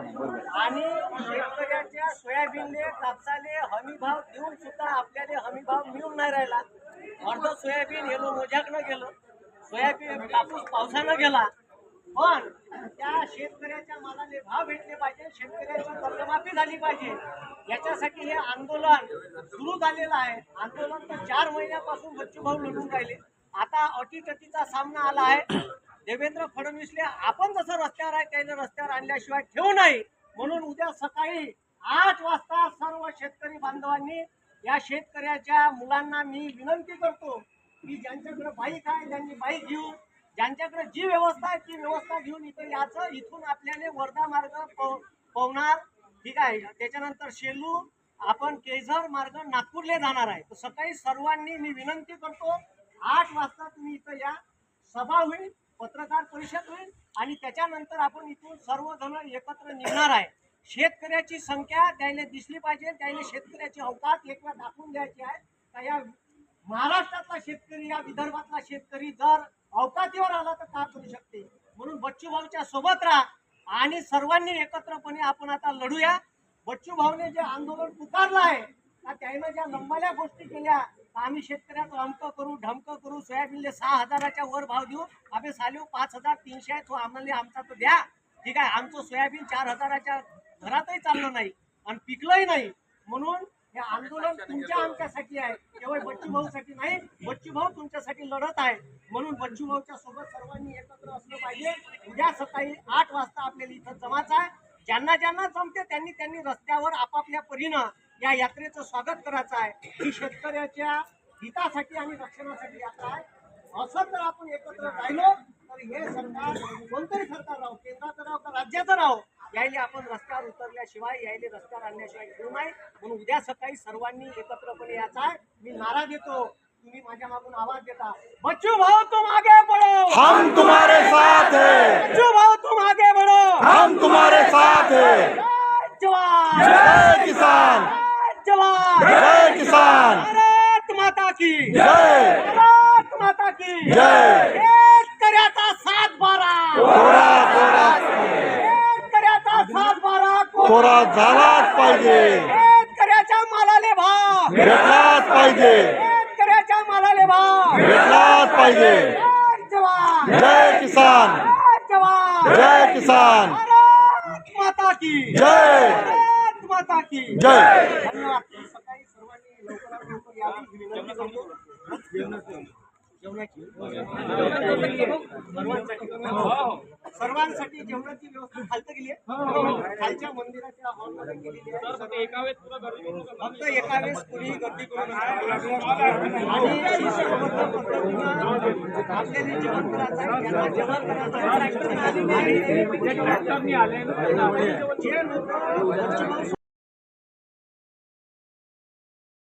आणि शेतकऱ्याच्या सोयाबीनले कापसाले हमी भाव देऊन सुद्धा आपल्याला हमी भाव मिळून नाही राहिला. अर्ध सोयाबीन गेलो मोजाकनं गेलं. सोयाबीन कापूस पावसानं गेला. पण त्या शेतकऱ्याच्या मालाने भाव भेटले पाहिजे शेतकऱ्याची कर्जमाफी झाली पाहिजे. याच्यासाठी हे आंदोलन सुरू झालेलं आहे. आंदोलन तर चार महिन्यापासून बच्चू भाऊ लढून राहिले. आता अटीटटीचा सामना आला आहे. देवेंद्र फडणवीसले आपण जसं रस्त्यावर आहे त्याने रस्त्यावर आणल्याशिवाय ठेवू नाही. म्हणून उद्या सकाळी आठ वाजता सर्व शेतकरी बांधवांनी या शेतकऱ्याच्या मुलांना मी विनंती करतो की ज्यांच्याकडे बाईक आहे त्यांनी बाईक घेऊन ज्यांच्याकडे जी व्यवस्था आहे ती व्यवस्था घेऊन इथं याचं इथून आपल्याला वर्धा मार्ग पव- ठीक आहे? त्याच्यानंतर शेलू आपण केझर मार्ग नागपूरला जाणार आहे. तर सकाळी सर्वांनी मी विनंती करतो आठ वाजता तुम्ही इथं या. सभा होईल. पत्रकार परिषद होईल आणि त्याच्यानंतर आपण इथून सर्वजण एकत्र निघणार आहे. शेतकऱ्याची संख्या त्याने दिसली पाहिजे. त्याने शेतकऱ्याची अवकात एक वेळा दाखवून द्यायची आहे. का या महाराष्ट्रातला शेतकरी या विदर्भातला शेतकरी जर अवकातीवर आला तर का करू शकते? म्हणून बच्चू भाऊच्या सोबत राहा आणि सर्वांनी एकत्रपणे आपण आता लढूया. बच्चू भाऊने जे आंदोलन पुकारलं आहे त्यानं ज्या लंबाल्या गोष्टी केल्या आम्ही शेतकऱ्याचं अमक करू ढमक करू सोयाबीनले सहा हजाराच्या वर भाव देऊ. आम्ही सालीव पाच हजार तीनशे आहे तो आम्हाला आमचा तो द्या. ठीक आहे आमचं सोयाबीन चार हजाराच्या घरातही चाललं नाही आणि पिकलंही नाही. म्हणून हे आंदोलन तुमच्या आमच्यासाठी आहे. केवळ बच्चू भाऊसाठी नाही बच्चू भाऊ तुमच्यासाठी लढत आहे. म्हणून बच्चू भाऊच्या सोबत सर्वांनी एकत्र असलं पाहिजे. उद्या सकाळी आठ वाजता आपल्याला इथं जमाच आहे. ज्यांना ज्यांना जमते त्यांनी त्यांनी रस्त्यावर आपापल्या परीनं या यात्रेचं स्वागत करायचं आहे. ही शेतकऱ्याच्या हितासाठी आणि रक्षणासाठी यात्रा आहे. असं जर आपण एकत्र राहिलो तर हे सरकार कोणतरी सरकार राहो केंद्राचं राहो का राज्याचं राहो यायले आपण रस्त्यावर उतरल्याशिवाय यायले रस्त्यावर आणल्याशिवाय घेऊ नये. म्हणून उद्या सकाळी सर्वांनी एकत्रपणे याचा आहे. मी नारा देतो. तुम्ही माझ्या मागून आवाज देता. बच्चू भाऊ तुम आगे पडो हम तुम्हारे साथ हैं बच्चू भाऊ तुम आगे बढ़ो हम तुम्हारे साथ हैं जय जवान जय किसान जय जवान जय किसान भारत माता की। जय। भारत माता की। जय। शेतकऱ्याचा सात बारा। कोरा कोरा शेतकऱ्याचा सात बारा कोरा झालाच पाहिजे। शेतकऱ्याच्या मालाले भाव। भेटलाच पाहिजे। शेतकऱ्याच्या मालाले भाव। भेटलाच पाहिजे। जय जवान। जय किसान। जय जवान। जय किसान। माता की। जय। माता की। जय। धन्यवाद सकाळी सर्वांनी लवकरात लवकर यावी ही विनंती करतो जेवणाची सर्वांसाठी सर्वांसाठी जेवणाची व्यवस्था खालतं गेली आहे. खालच्या मंदिराच्या हॉलमध्ये केलेली आहे. फक्त एका वेळेस कुणीही गर्दी करू नका. आणि शिस्तबद्ध पद्धतीनं आपल्याला जेवण करायचं जेवण करायचं जे लोक